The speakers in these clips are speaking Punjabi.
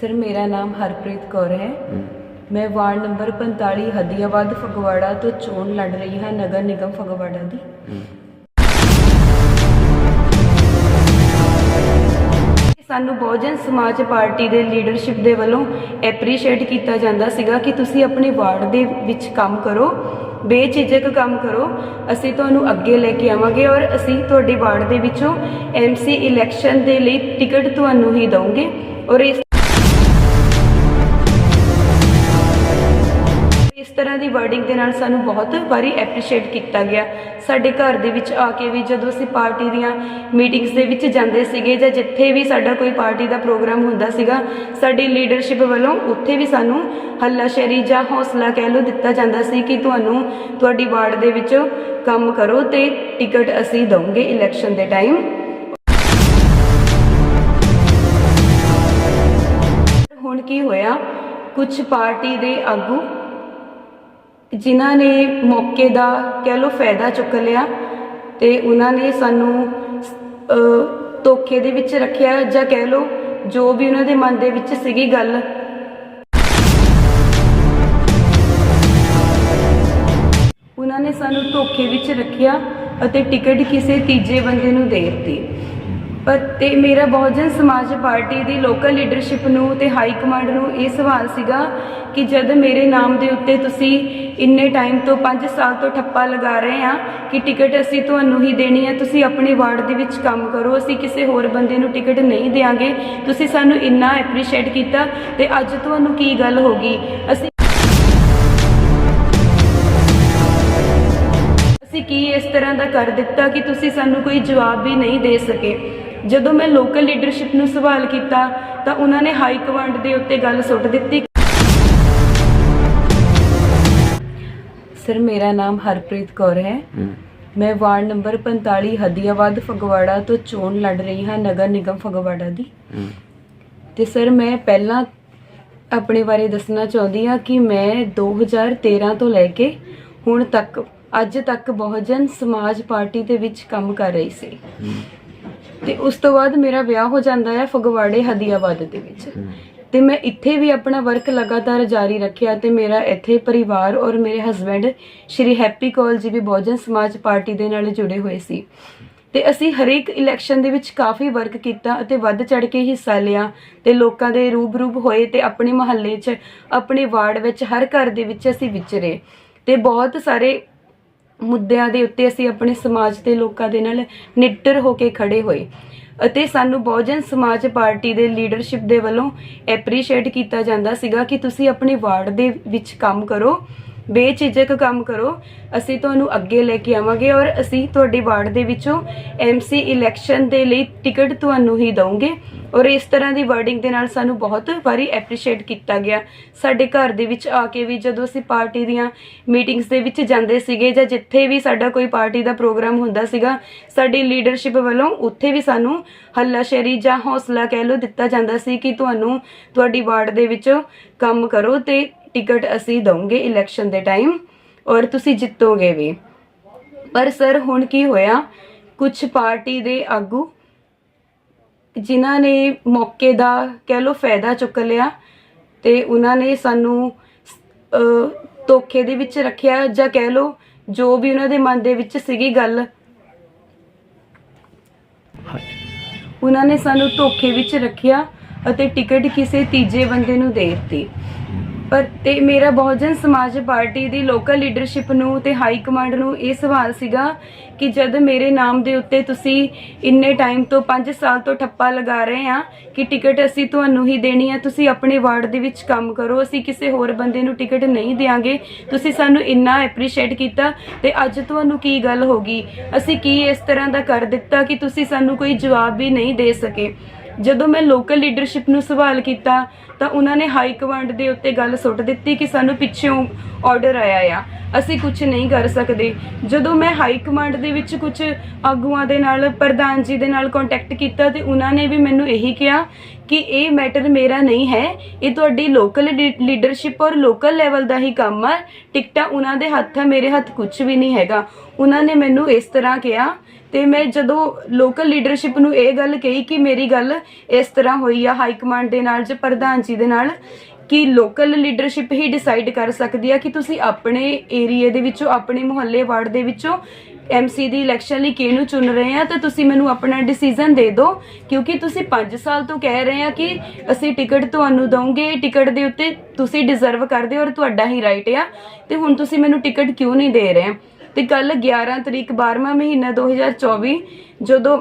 ਸਰ, ਮੇਰਾ ਨਾਮ ਹਰਪ੍ਰੀਤ ਕੌਰ ਹੈ। ਮੈਂ ਵਾਰਡ ਨੰਬਰ 45 ਹਦੀਆਬਾਦ, ਫਗਵਾੜਾ ਤੋਂ ਚੋਣ ਲੜ ਰਹੀ ਹਾਂ, ਨਗਰ ਨਿਗਮ ਫਗਵਾੜਾ ਦੀ। ਸਾਨੂੰ ਬਹੁਜਨ ਸਮਾਜ ਪਾਰਟੀ ਦੇ ਲੀਡਰਸ਼ਿਪ ਦੇ ਵੱਲੋਂ ਐਪਰੀਸ਼ੀਏਟ ਕੀਤਾ ਜਾਂਦਾ ਸੀਗਾ ਕਿ ਤੁਸੀਂ ਆਪਣੇ ਵਾਰਡ ਦੇ ਵਿੱਚ ਕੰਮ ਕਰੋ, ਬੇਝਿਜਕ ਕੰਮ ਕਰੋ। ਅਸੀਂ ਤੁਹਾਨੂੰ ਅੱਗੇ ਲੈ ਕੇ ਆਵਾਂਗੇ ਔਰ ਅਸੀਂ ਤੁਹਾਡੇ ਵਾਰਡ ਦੇ ਵਿੱਚੋਂ ਐਮਸੀ ਇਲੈਕਸ਼ਨ ਦੇ ਲਈ ਟਿਕਟ ਤੁਹਾਨੂੰ ਹੀ ਦਵਾਂਗੇ ਔਰ ਇਸ ਤਰ੍ਹਾਂ ਦੀ ਵਰਡਿੰਗ ਦੇ ਨਾਲ ਸਾਨੂੰ ਬਹੁਤ ਵਾਰੀ ਐਪਰੀਸ਼ੀਏਟ ਕੀਤਾ ਗਿਆ। ਸਾਡੇ ਘਰ ਦੇ ਵਿੱਚ ਆ ਕੇ ਵੀ ਜਦੋਂ ਅਸੀਂ ਪਾਰਟੀ ਦੀਆਂ ਮੀਟਿੰਗਸ ਦੇ ਵਿੱਚ ਜਾਂਦੇ ਸੀਗੇ ਜਾਂ ਜਿੱਥੇ ਵੀ ਸਾਡਾ ਕੋਈ ਪਾਰਟੀ ਦਾ ਪ੍ਰੋਗਰਾਮ ਹੁੰਦਾ ਸੀਗਾ, ਸਾਡੀ ਲੀਡਰਸ਼ਿਪ ਵੱਲੋਂ ਉੱਥੇ ਵੀ ਸਾਨੂੰ ਹੱਲਾਸ਼ੇਰੀ ਜਾਂ ਹੌਸਲਾ ਕਹਿ ਲਓ ਦਿੱਤਾ ਜਾਂਦਾ ਸੀ ਕਿ ਤੁਹਾਨੂੰ ਤੁਹਾਡੀ ਵਾਰਡ ਦੇ ਵਿੱਚ ਕੰਮ ਕਰੋ ਤੇ ਟਿਕਟ ਅਸੀਂ ਦਵਾਂਗੇ ਇਲੈਕਸ਼ਨ ਦੇ ਟਾਈਮ ਹੁਣ ਕੀ ਹੋਇਆ? ਕੁਝ ਪਾਰਟੀ ਦੇ ਆਗੂ ਜਿਨ੍ਹਾਂ ਨੇ ਮੌਕੇ ਦਾ ਕਹਿ ਲਓ ਫਾਇਦਾ ਚੁੱਕ ਲਿਆ ਤੇ ਉਹਨਾਂ ਨੇ ਸਾਨੂੰ ਧੋਖੇ ਦੇ ਵਿੱਚ ਰੱਖਿਆ ਜਾਂ ਕਹਿ ਲਓ ਜੋ ਵੀ ਉਹਨਾਂ ਦੇ ਮਨ ਦੇ ਵਿੱਚ ਸੀਗੀ ਗੱਲ। ਉਹਨਾਂ ਨੇ ਸਾਨੂੰ ਧੋਖੇ ਵਿੱਚ ਰੱਖਿਆ ਅਤੇ ਟਿਕਟ ਕਿਸੇ ਤੀਜੇ ਬੰਦੇ ਨੂੰ ਦੇ ਦਿੱਤੀ। ਅਤੇ ਮੇਰਾ ਬਹੁਜਨ ਸਮਾਜ ਪਾਰਟੀ ਦੀ ਲੋਕਲ ਲੀਡਰਸ਼ਿਪ ਨੂੰ ਤੇ ਹਾਈ ਕਮਾਂਡ ਨੂੰ ਇਹ ਸਵਾਲ ਸੀਗਾ ਕਿ ਜਦ ਮੇਰੇ ਨਾਮ ਦੇ ਉੱਤੇ ਤੁਸੀਂ ਇੰਨੇ ਟਾਈਮ ਤੋਂ 5 ਸਾਲ ਤੋਂ ਠੱਪਾ ਲਗਾ ਰਹੇ ਆ ਕਿ ਟਿਕਟ ਅਸੀਂ ਤੁਹਾਨੂੰ ਹੀ ਦੇਣੀ ਹੈ ਤੁਸੀਂ ਆਪਣੇ ਵਾਰਡ ਦੇ ਵਿੱਚ ਕੰਮ ਕਰੋ, ਅਸੀਂ ਕਿਸੇ ਹੋਰ ਬੰਦੇ ਨੂੰ ਟਿਕਟ ਨਹੀਂ ਦੇਾਂਗੇ ਤੁਸੀਂ ਸਾਨੂੰ ਇੰਨਾ ਐਪਰੀਸ਼ੀਏਟ ਕੀਤਾ ਤੇ ਅੱਜ ਤੁਹਾਨੂੰ ਕੀ ਗੱਲ ਹੋ ਗਈ? ਅਸੀਂ ਅਸੀਂ ਕੀ ਇਸ ਤਰ੍ਹਾਂ ਦਾ ਕਰ ਦਿੱਤਾ ਕਿ ਤੁਸੀਂ ਸਾਨੂੰ ਕੋਈ ਜਵਾਬ ਵੀ ਨਹੀਂ ਦੇ ਸਕੇ? ਜਦੋਂ ਮੈਂ ਲੋਕਲ ਲੀਡਰਸ਼ਿਪ ਨੂੰ ਸਵਾਲ ਕੀਤਾ ਤਾਂ ਉਹਨਾਂ ਨੇ ਹਾਈ ਕਮਾਂਡ ਦੇ ਉੱਤੇ ਗੱਲ ਸੁੱਟ ਦਿੱਤੀ। ਸਰ ਮੇਰਾ ਨਾਮ ਹਰਪ੍ਰੀਤ ਕੌਰ ਹੈ। ਮੈਂ ਵਾਰਡ ਨੰਬਰ 45 ਹਦੀਆਬਾਦ ਫਗਵਾੜਾ ਤੋਂ ਚੋਣ ਲੜ ਰਹੀ ਹਾਂ ਨਗਰ ਨਿਗਮ ਫਗਵਾੜਾ ਦੀ। ਤੇ ਸਰ ਮੈਂ ਪਹਿਲਾਂ ਆਪਣੇ ਬਾਰੇ ਦੱਸਣਾ ਚਾਹੁੰਦੀ ਹਾਂ ਕਿ ਮੈਂ 2013 ਤੋਂ ਲੈ ਕੇ ਹੁਣ ਤੱਕ ਅੱਜ ਤੱਕ ਬਹੁਜਨ ਸਮਾਜ ਪਾਰਟੀ ਦੇ ਵਿੱਚ ਕੰਮ ਕਰ ਰਹੀ ਸੀ। ਤੇ ਉਸ ਤੋਂ ਬਾਅਦ ਮੇਰਾ ਵਿਆਹ ਹੋ ਜਾਂਦਾ ਹੈ ਫਗਵਾੜੇ ਹਦੀਆਬਾਦ ਦੇ ਵਿੱਚ। ਤੇ ਮੈਂ ਇੱਥੇ ਵੀ ਆਪਣਾ ਵਰਕ ਲਗਾਤਾਰ ਜਾਰੀ ਰੱਖਿਆ ਤੇ ਮੇਰਾ ਇੱਥੇ ਪਰਿਵਾਰ ਔਰ ਮੇਰੇ ਹਸਬੰਡ ਸ਼੍ਰੀ ਹੈਪੀ ਕੌਲ ਜੀ ਵੀ ਬਹੁਜਨ ਸਮਾਜ ਪਾਰਟੀ ਦੇ ਨਾਲ ਜੁੜੇ ਹੋਏ ਸੀ। ਤੇ ਅਸੀਂ ਹਰੇਕ ਇਲੈਕਸ਼ਨ ਦੇ ਵਿੱਚ ਕਾਫੀ ਵਰਕ ਕੀਤਾ ਅਤੇ ਵੱਧ ਚੜ ਕੇ ਹਿੱਸਾ ਲਿਆ ਤੇ ਲੋਕਾਂ ਦੇ ਰੂਬਰੂ ਹੋਏ ਤੇ ਆਪਣੇ ਮਹੱਲੇ 'ਚ, ਆਪਣੇ ਵਾਰਡ ਵਿੱਚ, ਹਰ ਘਰ ਦੇ ਵਿੱਚ ਅਸੀਂ ਵਿਚਰੇ। ਤੇ ਬਹੁਤ ਸਾਰੇ ਮੁੱਦਿਆਂ ਦੇ ਉੱਤੇ ਅਸੀਂ ਆਪਣੇ ਸਮਾਜ ਦੇ ਲੋਕਾਂ ਦੇ ਨਾਲ ਨਿੱਟਰ ਹੋ ਕੇ ਖੜੇ ਹੋਏ ਅਤੇ ਸਾਨੂੰ ਬਹੁਜਨ ਸਮਾਜ ਪਾਰਟੀ ਦੇ ਲੀਡਰਸ਼ਿਪ ਦੇ ਵੱਲੋਂ ਐਪਰੀਸ਼ੀਏਟ ਕੀਤਾ ਜਾਂਦਾ ਸੀਗਾ ਕਿ ਤੁਸੀਂ ਆਪਣੇ ਵਾਰਡ ਦੇ ਵਿੱਚ ਕੰਮ ਕਰੋ। ਬੇਝਿਜਕ ਕੰਮ ਕਰੋ। ਅਸੀਂ ਤੁਹਾਨੂੰ ਅੱਗੇ ਲੈ ਕੇ ਆਵਾਂਗੇ ਔਰ ਅਸੀਂ ਤੁਹਾਡੇ ਵਾਰਡ ਦੇ ਵਿੱਚੋਂ ਐਮਸੀ ਇਲੈਕਸ਼ਨ ਦੇ ਲਈ ਟਿਕਟ ਤੁਹਾਨੂੰ ਹੀ ਦਵਾਂਗੇ ਔਰ ਇਸ ਤਰ੍ਹਾਂ ਦੀ ਵਰਡਿੰਗ ਦੇ ਨਾਲ ਸਾਨੂੰ ਬਹੁਤ ਵਾਰੀ ਐਪਰੀਸ਼ੀਏਟ ਕੀਤਾ ਗਿਆ। ਸਾਡੇ ਘਰ ਦੇ ਵਿੱਚ ਆ ਕੇ ਵੀ ਜਦੋਂ ਅਸੀਂ ਪਾਰਟੀ ਦੀਆਂ ਮੀਟਿੰਗਸ ਦੇ ਵਿੱਚ ਜਾਂਦੇ ਸੀਗੇ ਜਾਂ ਜਿੱਥੇ ਵੀ ਸਾਡਾ ਕੋਈ ਪਾਰਟੀ ਦਾ ਪ੍ਰੋਗਰਾਮ ਹੁੰਦਾ ਸੀਗਾ, ਸਾਡੀ ਲੀਡਰਸ਼ਿਪ ਵੱਲੋਂ ਉੱਥੇ ਵੀ ਸਾਨੂੰ ਹੱਲਾਸ਼ੇਰੀ ਜਾਂ ਹੌਸਲਾ ਕਹਿ ਲਓ ਦਿੱਤਾ ਜਾਂਦਾ ਸੀ ਕਿ ਤੁਹਾਨੂੰ ਤੁਹਾਡੀ ਵਾਰਡ ਦੇ ਵਿੱਚੋਂ ਕੰਮ ਕਰੋ ਤੇ ਟਿਕਟ ਅਸੀਂ ਦਵਾਂਗੇ ਇਲੈਕਸ਼ਨ ਦੇ ਟਾਈਮ ਔਰ ਤੁਸੀਂ ਜਿੱਤੋਗੇ ਵੀ। ਪਰ ਸਰ ਹੁਣ ਕੀ ਹੋਇਆ? ਕੁਝ ਪਾਰਟੀ ਦੇ ਆਗੂ ਜਿਨ੍ਹਾਂ ਨੇ ਮੌਕੇ ਦਾ ਕਹਿ ਲੋ ਫਾਇਦਾ ਚੁੱਕ ਲਿਆ ਤੇ ਉਹਨਾਂ ਨੇ ਸਾਨੂੰ ਧੋਖੇ ਦੇ ਵਿੱਚ ਰੱਖਿਆ ਜਾਂ ਕਹਿ ਲੋ ਜੋ ਵੀ ਉਹਨਾਂ ਦੇ ਮਨ ਦੇ ਵਿੱਚ ਸੀਗੀ ਗੱਲ। ਉਹਨਾਂ ਨੇ ਸਾਨੂੰ ਧੋਖੇ ਵਿੱਚ ਰੱਖਿਆ ਅਤੇ ਟਿਕਟ ਕਿਸੇ ਤੀਜੇ ਬੰਦੇ ਨੂੰ ਦੇ ਦਿੱਤੀ। ਪਰ ਤੇ ਮੇਰਾ ਬਹੁਜਨ ਸਮਾਜ ਪਾਰਟੀ ਦੀ ਲੋਕਲ ਲੀਡਰਸ਼ਿਪ ਨੂੰ ਤੇ ਹਾਈ ਕਮਾਂਡ ਨੂੰ ਇਹ ਸਵਾਲ ਸੀਗਾ ਕਿ ਜਦ ਮੇਰੇ ਨਾਮ ਦੇ ਉੱਤੇ ਤੁਸੀਂ ਇੰਨੇ ਟਾਈਮ ਤੋਂ 5 ਸਾਲ ਤੋਂ ਠੱਪਾ ਲਗਾ ਰਹੇ ਆ ਕਿ ਟਿਕਟ ਅਸੀਂ ਤੁਹਾਨੂੰ ਹੀ ਦੇਣੀ ਹੈ ਤੁਸੀਂ ਆਪਣੇ ਵਾਰਡ ਦੇ ਵਿੱਚ ਕੰਮ ਕਰੋ, ਅਸੀਂ ਕਿਸੇ ਹੋਰ ਬੰਦੇ ਨੂੰ ਟਿਕਟ ਨਹੀਂ ਦੇਾਂਗੇ ਤੁਸੀਂ ਸਾਨੂੰ ਇੰਨਾ ਐਪਰੀਸ਼ੀਏਟ ਕੀਤਾ ਤੇ ਅੱਜ ਤੁਹਾਨੂੰ ਕੀ ਗੱਲ ਹੋ ਗਈ? ਅਸੀਂ ਕੀ ਇਸ ਤਰ੍ਹਾਂ ਦਾ ਕਰ ਦਿੱਤਾ ਕਿ ਤੁਸੀਂ ਸਾਨੂੰ ਕੋਈ ਜਵਾਬ ਵੀ ਨਹੀਂ ਦੇ ਸਕੇ? ਜਦੋਂ ਮੈਂ ਲੋਕਲ ਲੀਡਰਸ਼ਿਪ ਨੂੰ ਸਵਾਲ ਕੀਤਾ ਤਾਂ ਉਹਨਾਂ ਨੇ ਹਾਈ ਕਮਾਂਡ ਦੇ ਉੱਤੇ ਗੱਲ ਸੁੱਟ ਦਿੱਤੀ ਕਿ ਸਾਨੂੰ ਪਿੱਛੋਂ ਆਰਡਰ ਆਇਆ ਆ। ਅਸੀਂ ਕੁਝ ਨਹੀਂ ਕਰ ਸਕਦੇ। ਜਦੋਂ ਮੈਂ ਹਾਈ ਕਮਾਂਡ ਦੇ ਵਿੱਚ ਕੁਝ ਆਗੂਆਂ ਦੇ ਨਾਲ, ਪ੍ਰਧਾਨ ਜੀ ਦੇ ਨਾਲ ਕੰਟੈਕਟ ਕੀਤਾ ਤੇ ਉਹਨਾਂ ਨੇ ਵੀ ਮੈਨੂੰ ਇਹੀ ਕਿਹਾ ਕਿ ਇਹ ਮੈਟਰ ਮੇਰਾ ਨਹੀਂ ਹੈ, ਇਹ ਤੁਹਾਡੀ ਲੋਕਲ ਲੀਡਰਸ਼ਿਪ ਔਰ ਲੋਕਲ ਲੈਵਲ ਦਾ ਹੀ ਕੰਮ ਹੈ ਟਿਕਟਾਂ ਉਹਨਾਂ ਦੇ ਹੱਥ ਹੈ ਮੇਰੇ ਹੱਥ ਕੁਝ ਵੀ ਨਹੀਂ ਹੈਗਾ। ਉਹਨਾਂ ਨੇ ਮੈਨੂੰ ਇਸ ਤਰ੍ਹਾਂ ਕਿਹਾ ਤੇ ਮੈਂ ਜਦੋਂ ਲੋਕਲ ਲੀਡਰਸ਼ਿਪ ਨੂੰ ਇਹ ਗੱਲ ਕਹੀ ਕਿ ਮੇਰੀ ਗੱਲ ਇਸ ਤਰ੍ਹਾਂ ਹੋਈ ਆ ਹਾਈ ਕਮਾਂਡ ਦੇ ਨਾਲ ਜਾਂ ਪ੍ਰਧਾਨ ਜੀ ਦੇ ਨਾਲ, ਕਿ ਲੋਕਲ ਲੀਡਰਸ਼ਿਪ ਹੀ ਡਿਸਾਈਡ ਕਰ ਸਕਦੀ ਆ ਕਿ ਤੁਸੀਂ ਆਪਣੇ ਏਰੀਆ ਦੇ ਵਿੱਚੋਂ, ਆਪਣੇ ਮੁਹੱਲੇ ਵਾਰਡ ਦੇ ਵਿੱਚੋਂ ਐਮਸੀ ਦੀ ਇਲੈਕਸ਼ਨ ਲਈ ਕਿਹਨੂੰ ਚੁਣ ਰਹੇ ਆ, ਤਾਂ ਤੁਸੀਂ ਮੈਨੂੰ ਆਪਣਾ ਡਿਸੀਜਨ ਦੇ ਦਿਓ, ਕਿਉਂਕਿ ਤੁਸੀਂ 5 ਸਾਲ ਤੋਂ ਕਹਿ ਰਹੇ ਆ ਕਿ ਅਸੀਂ ਟਿਕਟ ਤੁਹਾਨੂੰ ਦਵਾਂਗੇ ਟਿਕਟ ਦੇ ਉੱਤੇ ਤੁਸੀਂ ਡਿਜ਼ਰਵ ਕਰਦੇ ਹੋ ਔਰ ਤੁਹਾਡਾ ਹੀ ਰਾਈਟ ਆ, ਤੇ ਹੁਣ ਤੁਸੀਂ ਮੈਨੂੰ ਟਿਕਟ ਕਿਉਂ ਨਹੀਂ ਦੇ ਰਹੇ? ਤੇ ਕੱਲ 11 ਤਰੀਕ 12ਵਾਂ ਮਹੀਨਾ 2024 ਜਦੋਂ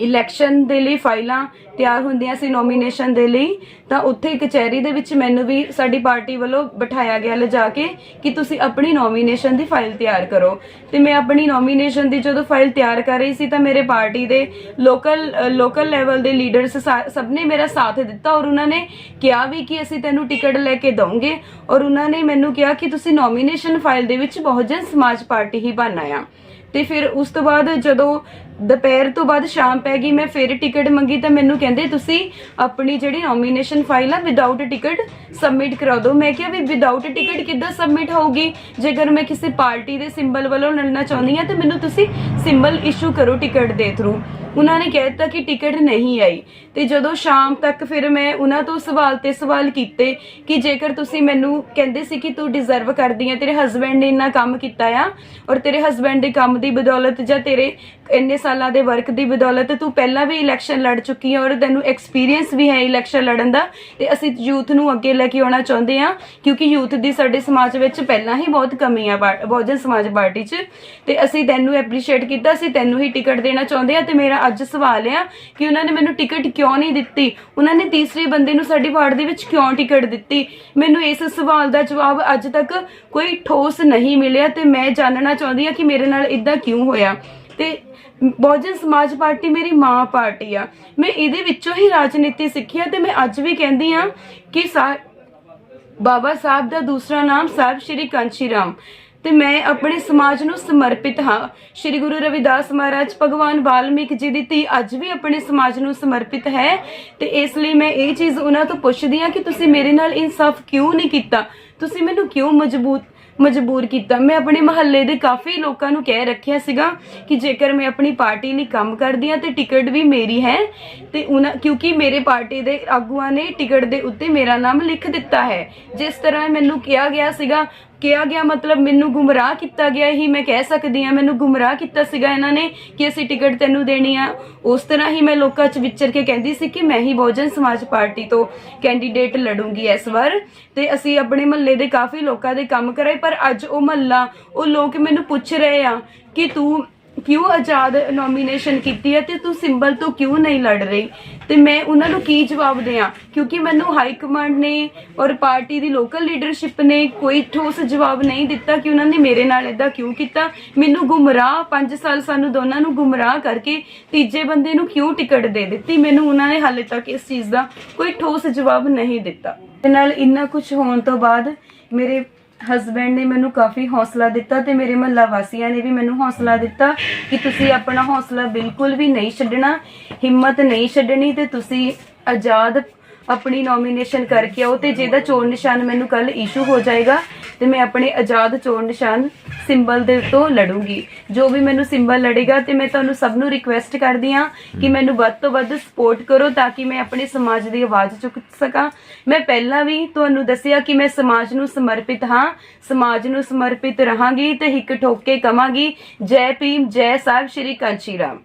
ਇਲੈਕਸ਼ਨ ਦੇ ਲਈ ਫਾਈਲਾਂ ਤਿਆਰ ਹੁੰਦੀਆਂ ਸੀ ਨੋਮੀਨੇਸ਼ਨ ਦੇ ਲਈ, ਤਾਂ ਉੱਥੇ ਕਚਹਿਰੀ ਦੇ ਵਿੱਚ ਮੈਨੂੰ ਵੀ ਸਾਡੀ ਪਾਰਟੀ ਵੱਲੋਂ ਬਿਠਾਇਆ ਗਿਆ ਲਿਜਾ ਕੇ ਕਿ ਤੁਸੀਂ ਆਪਣੀ ਨੋਮੀਨੇਸ਼ਨ ਦੀ ਫਾਈਲ ਤਿਆਰ ਕਰੋ। ਤੇ ਮੈਂ ਆਪਣੀ ਨੋਮੀਨੇਸ਼ਨ ਦੀ ਜਦੋਂ ਫਾਈਲ ਤਿਆਰ ਕਰ ਰਹੀ ਸੀ, ਤਾਂ ਮੇਰੇ ਪਾਰਟੀ ਦੇ ਲੋਕਲ ਲੋਕਲ ਲੈਵਲ ਦੇ ਲੀਡਰਸ ਸਭ ਨੇ ਮੇਰਾ ਸਾਥ ਦਿੱਤਾ ਔਰ ਉਹਨਾਂ ਨੇ ਕਿਹਾ ਵੀ ਕਿ ਅਸੀਂ ਤੈਨੂੰ ਟਿਕਟ ਲੈ ਕੇ ਦਵਾਂਗੇ ਔਰ ਉਹਨਾਂ ਨੇ ਮੈਨੂੰ ਕਿਹਾ ਕਿ ਤੁਸੀਂ ਨੋਮੀਨੇਸ਼ਨ ਫਾਈਲ ਦੇ ਵਿੱਚ ਬਹੁਜਨ ਸਮਾਜ ਪਾਰਟੀ ਹੀ ਬਣਨਾ ਆ। ਤੇ ਫਿਰ ਉਸ ਤੋਂ ਬਾਅਦ ਜਦੋਂ ਦੁਪਹਿਰ ਤੋਂ ਬਾਅਦ ਸ਼ਾਮ ਪੈ ਗਈ, ਮੈਂ ਫਿਰ ਟਿਕਟ ਮੰਗੀ ਤਾਂ ਮੈਨੂੰ ਕਹਿੰਦੇ ਤੁਸੀਂ ਆਪਣੀ ਜਿਹੜੀ ਨੋਮੀਨੇਸ਼ਨ ਫਾਈਲ ਆ ਵਿਦਆਊਟ ਟਿਕਟ ਸਬਮਿਟ ਕਰਾ ਦਿਓ। ਮੈਂ ਕਿਹਾ ਵੀ ਵਿਦਆਊਟ ਟਿਕਟ ਕਿੱਦਾਂ ਸਬਮਿਟ ਹੋਊਗੀ? ਜੇਕਰ ਮੈਂ ਕਿਸੇ ਪਾਰਟੀ ਦੇ ਸਿੰਬਲ ਵੱਲੋਂ ਲੜਨਾ ਚਾਹੁੰਦੀ ਹਾਂ, ਤਾਂ ਮੈਨੂੰ ਤੁਸੀਂ ਸਿੰਬਲ ਇਸ਼ੂ ਕਰੋ ਟਿਕਟ ਦੇ ਥਰੂ ਉਹਨਾਂ ਨੇ ਕਹਿ ਦਿੱਤਾ ਕਿ ਟਿਕਟ ਨਹੀਂ ਆਈ। ਤੇ ਜਦੋਂ ਸ਼ਾਮ ਤੱਕ ਫਿਰ ਮੈਂ ਉਹਨਾਂ ਤੋਂ ਸਵਾਲ ਤੇ ਸਵਾਲ ਕੀਤੇ ਕਿ ਜੇਕਰ ਤੁਸੀਂ ਮੈਨੂੰ ਕਹਿੰਦੇ ਸੀ ਕਿ ਤੂੰ ਡਿਜ਼ਰਵ ਕਰਦੀ ਆ, ਤੇਰੇ ਹਸਬੰਡ ਨੇ ਇੰਨਾ ਕੰਮ ਕੀਤਾ ਆ, ਔਰ ਤੇਰੇ ਹਸਬੰਡ ਦੇ ਕੰਮ ਦੀ ਬਦੌਲਤ ਜਾਂ ਤੇਰੇ ਇੰਨੇ ਸਾਲਾਂ ਦੇ ਵਰਕ ਦੀ ਬਦੌਲਤ ਤੂੰ ਪਹਿਲਾਂ ਵੀ ਇਲੈਕਸ਼ਨ ਲੜ ਚੁੱਕੀ ਹੈ ਔਰ ਤੈਨੂੰ ਐਕਸਪੀਰੀਅੰਸ ਵੀ ਹੈ ਇਲੈਕਸ਼ਨ ਲੜਨ ਦਾ। ਤੇ ਅਸੀਂ ਯੂਥ ਨੂੰ ਅੱਗੇ ਲੈ ਕੇ ਆਉਣਾ ਚਾਹੁੰਦੇ ਆ ਕਿਉਂਕਿ ਯੂਥ ਦੀ ਸਾਡੇ ਸਮਾਜ ਵਿੱਚ ਪਹਿਲਾਂ ਹੀ ਬਹੁਤ ਕਮੀ ਆ ਬਹੁਜਨ ਸਮਾਜ ਪਾਰਟੀ 'ਚ। ਤੇ ਅਸੀਂ ਤੈਨੂੰ ਐਪਰੀਸ਼ੀਏਟ ਕੀਤਾ ਸੀ ਤੈਨੂੰ ਹੀ ਟਿਕਟ ਦੇਣਾ ਚਾਹੁੰਦੇ ਆ ਤੇ ਮੇਰਾ ਅੱਜ ਸਵਾਲ ਆ ਕਿ ਉਹਨਾਂ ਨੇ ਮੈਨੂੰ ਟਿਕਟ ਕਿਉਂ ਨਹੀਂ ਦਿੱਤੀ? ਉਹਨਾਂ ਨੇ ਤੀਸਰੇ ਬੰਦੇ ਨੂੰ ਸਾਡੀ ਵਾਰਡ ਦੇ ਵਿੱਚ ਕਿਉਂ ਟਿਕਟ ਦਿੱਤੀ? ਮੈਨੂੰ ਇਸ ਸਵਾਲ ਦਾ ਜਵਾਬ ਅੱਜ ਤੱਕ ਕੋਈ ਠੋਸ ਨਹੀਂ ਮਿਲਿਆ ਤੇ ਮੈਂ ਜਾਣਨਾ ਚਾਹੁੰਦੀ ਆ ਕਿ ਮੇਰੇ ਨਾਲ ਇਦਾਂ ਕਿਉਂ ਹੋਇਆ? ਤੇ ਬਹੁਜਨ ਸਮਾਜ ਪਾਰਟੀ ਮੇਰੀ ਮਾਂ ਪਾਰਟੀ ਆ। ਮੈਂ ਇਹਦੇ ਵਿੱਚੋਂ ਹੀ ਰਾਜਨੀਤੀ ਸਿੱਖੀ ਆ ਤੇ ਮੈਂ ਅੱਜ ਵੀ ਕਹਿੰਦੀ ਆ ਕਿ ਬਾਬਾ ਸਾਹਿਬ ਦਾ ਦੂਸਰਾ ਨਾਮ ਸਾਹਿਬ ਸ਼੍ਰੀ ਕਾਂਚੀ ਰਾਮ। ਤੇ ਮੈਂ ਆਪਣੇ ਸਮਾਜ ਨੂੰ ਸਮਰਪਿਤ ਹਾਂ। ਸ਼੍ਰੀ ਗੁਰੂ ਰਵਿਦਾਸ ਮਹਾਰਾਜ ਭਗਵਾਨ ਵਾਲਮੀਕ ਜੀ ਦੀ ਧੀ ਅੱਜ ਵੀ ਆਪਣੇ ਸਮਾਜ ਨੂੰ ਸਮਰਪਿਤ ਹੈ। ਤੇ ਇਸ ਲਈ ਮੈਂ ਇਹ ਚੀਜ਼ ਉਹਨਾਂ ਤੋਂ ਪੁੱਛਦੀ ਹਾਂ ਕਿ ਤੁਸੀਂ ਮੇਰੇ ਨਾਲ ਇਨਸਾਫ ਕਿਉਂ ਨਹੀਂ ਕੀਤਾ? ਤੁਸੀਂ ਮੈਨੂੰ ਕਿਉਂ ਮਜਬੂਤ ਮਜਬੂਰ ਕੀਤਾ। ਮੈਂ ਆਪਣੇ ਮਹੱਲੇ ਦੇ ਕਾਫੀ ਲੋਕਾਂ ਨੂੰ ਕਹਿ ਰੱਖਿਆ ਸੀਗਾ ਕਿ ਜੇਕਰ ਮੈਂ ਆਪਣੀ ਪਾਰਟੀ ਲਈ ਕੰਮ ਕਰਦੀ ਆ ਤੇ ਟਿਕਟ ਵੀ ਮੇਰੀ ਹੈ। ਤੇ ਉਹਨਾਂ, ਕਿਉਂਕਿ ਮੇਰੇ ਪਾਰਟੀ ਦੇ ਆਗੂਆਂ ਨੇ ਟਿਕਟ ਦੇ ਉੱਤੇ ਮੇਰਾ ਨਾਮ ਲਿਖ ਦਿੱਤਾ ਹੈ। ਜਿਸ ਤਰ੍ਹਾਂ ਮੈਨੂੰ ਕਿਹਾ ਗਿਆ ਸੀਗਾ ਕਿਹਾ ਗਿਆ, ਮਤਲਬ ਮੈਨੂੰ ਗੁੰਮਰਾਹ ਕੀਤਾ ਗਿਆ ਹੀ ਮੈਂ ਕਹਿ ਸਕਦੀ ਹਾਂ, ਮੈਨੂੰ ਗੁੰਮਰਾਹ ਕੀਤਾ ਸੀਗਾ ਇਹਨਾਂ ਨੇ ਕਿ ਅਸੀਂ ਟਿਕਟ ਤੈਨੂੰ ਦੇਣੀ ਆ। ਉਸ ਤਰ੍ਹਾਂ ਹੀ ਮੈਂ ਲੋਕਾਂ 'ਚ ਵਿਚਰ ਕੇ ਕਹਿੰਦੀ ਸੀ ਕਿ ਮੈਂ ਹੀ ਬਹੁਜਨ ਸਮਾਜ ਪਾਰਟੀ ਤੋਂ ਕੈਂਡੀਡੇਟ ਲੜੂੰਗੀ ਇਸ ਵਾਰ। ਤੇ ਅਸੀਂ ਆਪਣੇ ਮਹੱਲੇ ਦੇ ਕਾਫੀ ਲੋਕਾਂ ਦੇ ਕੰਮ ਕਰਾਏ, ਪਰ ਅੱਜ ਉਹ ਮਹੱਲਾ, ਉਹ ਲੋਕ ਮੈਨੂੰ ਪੁੱਛ ਰਹੇ ਆ ਕਿ ਤੂੰ ਕਿਉਂ ਆਜ਼ਾਦ ਨੋਮੀਨੇਸ਼ਨ ਕੀਤੀ ਹੈ ਤੇ ਤੂੰ ਸਿੰਬਲ ਤੋਂ ਕਿਉਂ ਨਹੀਂ ਲੜ ਰਹੀ? ਤੇ ਮੈਂ ਉਹਨਾਂ ਨੂੰ ਕੀ ਜਵਾਬ ਦਿਆਂ? ਕਿਉਂਕਿ ਮੈਨੂੰ ਹਾਈ ਕਮਾਂਡ ਨੇ ਔਰ ਪਾਰਟੀ ਦੀ ਲੋਕਲ ਲੀਡਰਸ਼ਿਪ ਨੇ ਕੋਈ ਠੋਸ ਜਵਾਬ ਨਹੀਂ ਦਿੱਤਾ ਕਿ ਉਹਨਾਂ ਨੇ ਮੇਰੇ ਨਾਲ ਇਦਾਂ ਕਿਉਂ ਕੀਤਾ? ਮੈਨੂੰ ਗੁੰਮਰਾਹ 5 ਸਾਲ ਸਾਨੂੰ ਦੋਨਾਂ ਨੂੰ ਗੁੰਮਰਾਹ ਕਰਕੇ ਤੀਜੇ ਬੰਦੇ ਨੂੰ ਕਿਉਂ ਟਿਕਟ ਦੇ ਦਿੱਤੀ? ਮੈਨੂੰ ਉਹਨਾਂ ਨੇ ਹਾਲੇ ਤੱਕ ਇਸ ਚੀਜ਼ ਦਾ ਕੋਈ ਠੋਸ ਜਵਾਬ ਨਹੀਂ ਦਿੱਤਾ। ਤੇ ਨਾਲ ਇੰਨਾ ਕੁਝ ਹੋਣ ਤੋਂ ਬਾਅਦ ਮੇਰੇ ਹਸਬੈਂਡ ਨੇ ਮੈਨੂੰ ਕਾਫੀ ਹੌਸਲਾ ਦਿੱਤਾ ਤੇ ਮੇਰੇ ਮਹੱਲਾ ਵਾਸੀਆਂ ਨੇ ਵੀ ਮੈਨੂੰ ਹੌਸਲਾ ਦਿੱਤਾ ਕਿ ਤੁਸੀਂ ਆਪਣਾ ਹੌਸਲਾ ਬਿਲਕੁਲ ਵੀ ਨਹੀਂ ਛੱਡਣਾ, ਹਿੰਮਤ ਨਹੀਂ ਛੱਡਣੀ ਤੇ ਤੁਸੀਂ ਆਜ਼ਾਦ ਆਪਣੀ ਨੋਮੀਨੇਸ਼ਨ ਕਰਕੇ ਆਓ ਤੇ ਜਿਹਦਾ ਚੋਣ ਨਿਸ਼ਾਨ ਮੈਨੂੰ ਕੱਲ ਇਸ਼ੂ ਹੋ ਜਾਏਗਾ ਤੇ ਮੈਂ ਆਪਣੇ ਆਜ਼ਾਦ ਚੋਣ ਨਿਸ਼ਾਨ ਸਿੰਬਲ ਦੇ ਤੋਂ ਲੜੂੰਗੀ। ਜੋ ਵੀ ਮੈਨੂੰ ਸਿੰਬਲ ਲੜੇਗਾ ਤੇ ਮੈਂ ਤੁਹਾਨੂੰ ਸਭ ਨੂੰ ਰਿਕੁਐਸਟ ਕਰਦੀ ਹਾਂ ਕਿ ਮੈਨੂੰ ਵੱਧ ਤੋਂ ਵੱਧ ਸਪੋਰਟ ਕਰੋ ਤਾਂ ਕਿ ਮੈਂ ਆਪਣੇ ਸਮਾਜ ਦੀ ਆਵਾਜ਼ ਚੁੱਕ ਸਕਾਂ। ਮੈਂ ਪਹਿਲਾਂ ਵੀ ਤੁਹਾਨੂੰ ਦੱਸਿਆ ਕਿ ਮੈਂ ਸਮਾਜ ਨੂੰ ਸਮਰਪਿਤ ਹਾਂ ਸਮਾਜ ਨੂੰ ਸਮਰਪਿਤ ਰਹਾਂਗੀ ਤੇ ਹਿੱਕ ਠੋਕ ਕਵਾਂਗੀ। ਜੈ ਭੀਮ ਜੈ ਸਾਹਿਬ ਸ਼੍ਰੀ ਕਾਂਚੀ ਰਾਮ।